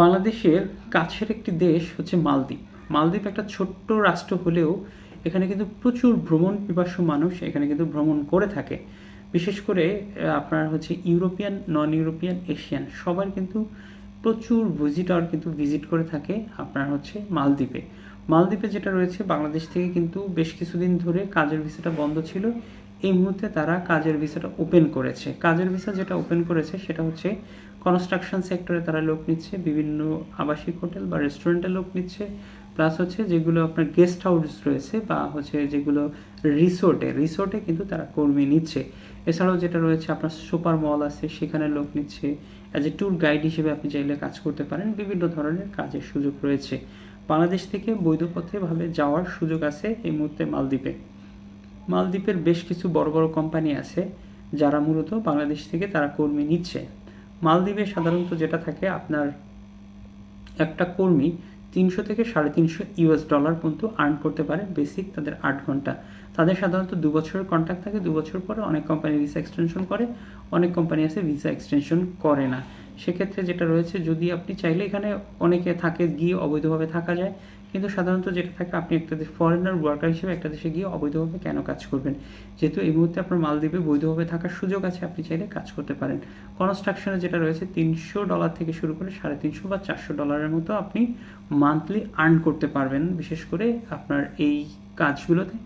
বাংলাদেশের কাছের একটি দেশ হচ্ছে মালদ্বীপ। মালদ্বীপ একটা ছোট্ট রাষ্ট্র হলেও এখানে কিন্তু প্রচুর ভ্রমণ পিপাসু মানুষ এখানে কিন্তু ভ্রমণ করে থাকে। বিশেষ করে আপনার হচ্ছে ইউরোপিয়ান নন ইউরোপিয়ান এশিয়ান সবার কিন্তু প্রচুর ভিজিটর কিন্তু ভিজিট করে থাকে আপনার হচ্ছে মালদ্বীপে। মালদ্বীপে যেটা রয়েছে, বাংলাদেশ থেকে কিন্তু বেশ কিছুদিন ধরে কাজের ভিসাটা বন্ধ ছিল। এই মুহূর্তে তারা কাজের ভিসাটা ওপেন করেছে। কাজের ভিসা যেটা ওপেন করেছে সেটা হচ্ছে কনস্ট্রাকশন সেক্টরে তারা লোক নিচ্ছে, বিভিন্ন আবাসিক হোটেল বা রেস্টুরেন্টে লোক নিচ্ছে প্লাস হচ্ছে যেগুলো আপনার গেস্ট হাউস রয়েছে বা হচ্ছে যেগুলো রিসোর্টে রিসোর্টে কিন্তু তারা কর্মী নিচ্ছে। এছাড়াও যেটা রয়েছে, আপনার সুপার মল আছে, সেখানে লোক নিচ্ছে। অ্যাজ এ ট্যুর গাইড হিসেবে আপনি চাইলে কাজ করতে পারেন, বিভিন্ন ধরনের কাজের সুযোগ রয়েছে। বাংলাদেশ থেকে বৈধ পথে ভাবে যাওয়ার সুযোগ আছে এই মুহূর্তে মালদ্বীপে। মালদ্বীপের বেশ কিছু বড় বড় কোম্পানি আছে, যারা মূলত বাংলাদেশ থেকে তারা কর্মী নিচ্ছে। মালদ্বীপে সাধারণত যেটা থাকে, আপনার একটা কর্মী তিনশো থেকে সাড়ে তিনশো ইউএস ডলার পর্যন্ত আর্ন করতে পারে বেসিক তাদের আট ঘণ্টা। তাদের সাধারণত দু বছরের কন্ট্রাক্ট থাকে, দু বছর পরে অনেক কোম্পানি ভিসা এক্সটেনশন করে, অনেক কোম্পানি আছে ভিসা এক্সটেনশন করে না। সেক্ষেত্রে যেটা রয়েছে, যদি আপনি চাইলে এখানে অনেকে থাকে গিয়ে অবৈধভাবে থাকা যায়, কিন্তু সাধারণত যেটা থাকে, আপনি একটা দেশ ফরেনার ওয়ার্কার হিসেবে একটা দেশে গিয়ে অবৈধভাবে কেন কাজ করবেন? যেহেতু এই মুহূর্তে আপনার মালদ্বীপে বৈধভাবে থাকার সুযোগ আছে, আপনি চাইলে কাজ করতে পারেন। কনস্ট্রাকশনে যেটা রয়েছে, তিনশো ডলার থেকে শুরু করে সাড়ে তিনশো বা চারশো ডলারের মতো আপনি মান্থলি আর্ন করতে পারবেন। বিশেষ করে আপনার এই কাজগুলোতে।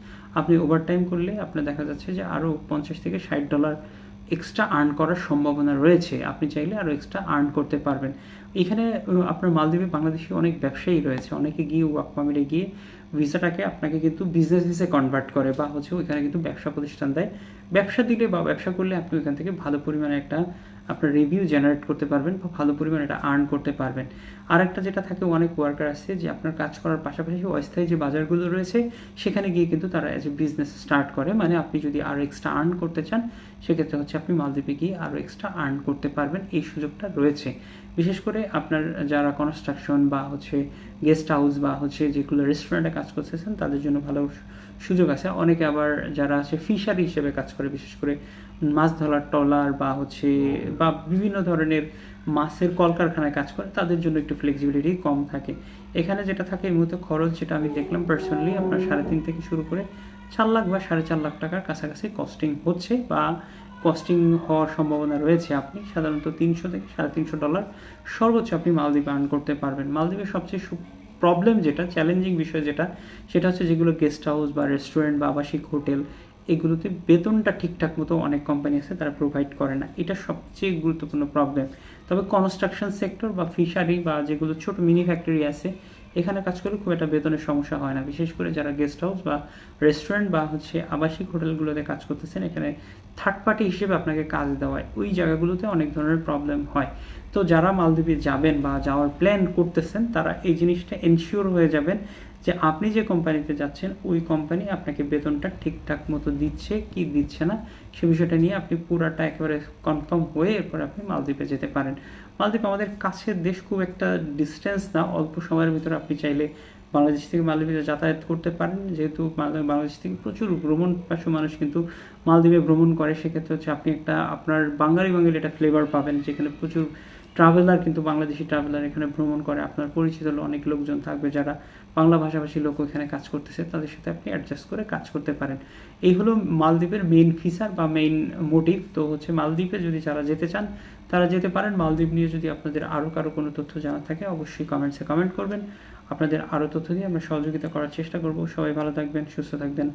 আপনি ওভারটাইম করলে আপনার দেখা যাচ্ছে যে আরও পঞ্চাশ থেকে ষাট ডলার এক্সট্রা আর্ন করার সম্ভাবনা রয়েছে। আপনি চাইলে আরও এক্সট্রা আর্ন করতে পারবেন। এখানে আপনার মালদ্বীপে বাংলাদেশি অনেক ব্যবসায়ী রয়েছে। অনেকে গিয়ে ওয়ার্ক পারমিটে গিয়ে ভিসাটাকে আপনাকে কিন্তু বিজনেস ভিসে কনভার্ট করে বা হচ্ছে ওইখানে কিন্তু ব্যবসা প্রতিষ্ঠান দেয়। ব্যবসা দিলে বা ব্যবসা করলে আপনি ওইখান থেকে ভালো পরিমাণে একটা আপনার রিভিউ জেনারেট করতে পারবেন বা ভালো পরিমাণে এটা আর্ন করতে পারবেন। আর একটা যেটা থাকে, অনেক ওয়ার্কার আছে যে আপনার কাজ করার পাশাপাশি অস্থায়ী যে বাজারগুলো রয়েছে, সেখানে গিয়ে কিন্তু তারা এজ এ বিজনেস স্টার্ট করে। মানে আপনি যদি আরও এক্সট্রা আর্ন করতে চান, সেক্ষেত্রে হচ্ছে আপনি মালদ্বীপে গিয়ে আরও এক্সট্রা আর্ন করতে পারবেন। এই সুযোগটা রয়েছে। বিশেষ করে আপনার যারা কনস্ট্রাকশন বা হচ্ছে গেস্ট হাউস বা হচ্ছে যেগুলো রেস্টুরেন্টে কাজ করতেছেন, তাদের জন্য ভালো সুযোগ আছে। অনেকে আবার যারা আছে ফিশারি হিসেবে কাজ করে বিশেষ করে মাছ ধরার ট্রলার বা হচ্ছে বা বিভিন্ন ধরনের মাছের কলকারখানায় কাজ করে তাদের জন্য একটু ফ্লেক্সিবিলিটি কম থাকে। এখানে যেটা থাকে এই মুহূর্তে খরচ যেটা আমি দেখলাম পার্সোনালি আপনার সাড়ে তিন থেকে শুরু করে চার লাখ বা সাড়ে চার লাখ টাকার কাছাকাছি কস্টিং হচ্ছে বা কস্টিং হওয়ার সম্ভাবনা রয়েছে। আপনি সাধারণত তিনশো থেকে সাড়ে তিনশো ডলার সর্বোচ্চ আপনি মালদ্বীপে আর্ন করতে পারবেন। মালদ্বীপের সবচেয়ে প্রবলেম যেটা চ্যালেঞ্জিং বিষয় যেটা সেটা হচ্ছে যেগুলো গেস্ট হাউস বা রেস্টুরেন্ট বা আবাসিক হোটেল এগুলোতে বেতনটা ঠিকঠাক মতো অনেক কোম্পানি আছে, তারা প্রোভাইড করে না। এটা সবচেয়ে গুরুত্বপূর্ণ প্রবলেম তবে কনস্ট্রাকশন সেক্টর বা ফিশারি বা যেগুলো ছোট মিনি ফ্যাক্টরি আছে, এখানে কাজ করে খুব একটা বেতনের সমস্যা হয় না। বিশেষ করে যারা গেস্ট হাউস বা রেস্টুরেন্ট বা হচ্ছে আবাসিক হোটেলগুলোতে কাজ করতেছেন, এখানে থার্ড পার্টি হিসেবে আপনাকে কাজ দেওয়ায়। ওই জায়গাগুলোতে অনেক ধরনের প্রবলেম হয়। তো যারা মালদ্বীপে যাবেন বা যাওয়ার প্ল্যান করতেছেন, তারা এই জিনিসটা এনশিওর হয়ে যাবেন যে আপনি যে কোম্পানিতে যাচ্ছেন, ওই কোম্পানি আপনাকে বেতনটা ঠিকঠাক মতো দিচ্ছে কি দিচ্ছে না, সে বিষয়টা নিয়ে আপনি পুরাটা একেবারে কনফার্ম হয়ে এরপর আপনি মালদ্বীপে যেতে পারেন। মালদ্বীপ আমাদের কাছের দেশ খুব একটা ডিস্টেন্স না, অল্প সময়ের ভিতরে আপনি চাইলে বাংলাদেশ থেকে মালদ্বীপে যাতায়াত করতে পারেন। যেহেতু বাংলাদেশ থেকে প্রচুর ভ্রমণ পাশু মানুষ কিন্তু মালদ্বীপে ভ্রমণ করে, সেক্ষেত্রে হচ্ছে আপনি একটা আপনার বাঙালি বাঙালি একটা ফ্লেভার পাবেন, যেখানে প্রচুর ট্রাভেলার কিন্তু বাংলাদেশি ট্রাভেলার এখানে ভ্রমণ করে। আপনার পরিচিত অনেক লোকজন থাকবে যারা বাংলা ভাষাভাষী লোক এখানে কাজ করতেছে, তাদের সাথে আপনি অ্যাডজাস্ট করে কাজ করতে পারেন। এই হলো মালদ্বীপের মেইন ফিচার বা মেইন মোটিভ তো হচ্ছে মালদ্বীপে যদি যারা যেতে চান, তারা যেতে পারেন। মালদ্বীপ নিয়ে যদি আপনাদের আরও কারও কোনো তথ্য জানা থাকে, অবশ্যই কমেন্টসে কমেন্ট করবেন। আপনাদের আরও তথ্য দিয়ে আমরা সহযোগিতা করার চেষ্টা করব। সবাই ভালো থাকবেন, সুস্থ থাকবেন।